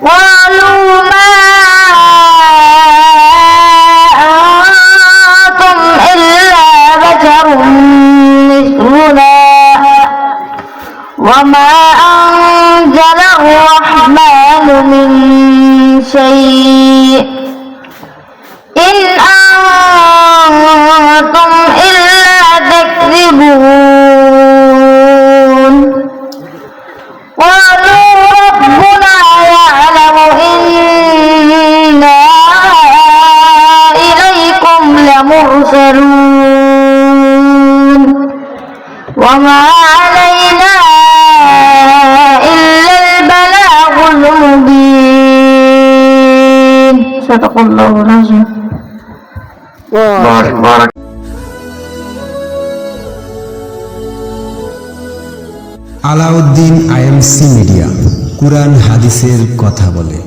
قالوا ما أنتم إلا مثلنا وما أنزل الرحمن من شيء لمرسلون وما علينا إلا البلاغ المبين صدق الله العظيم بارك بارك Alauddin IMC media কুরআন হাদিসের কথা বলে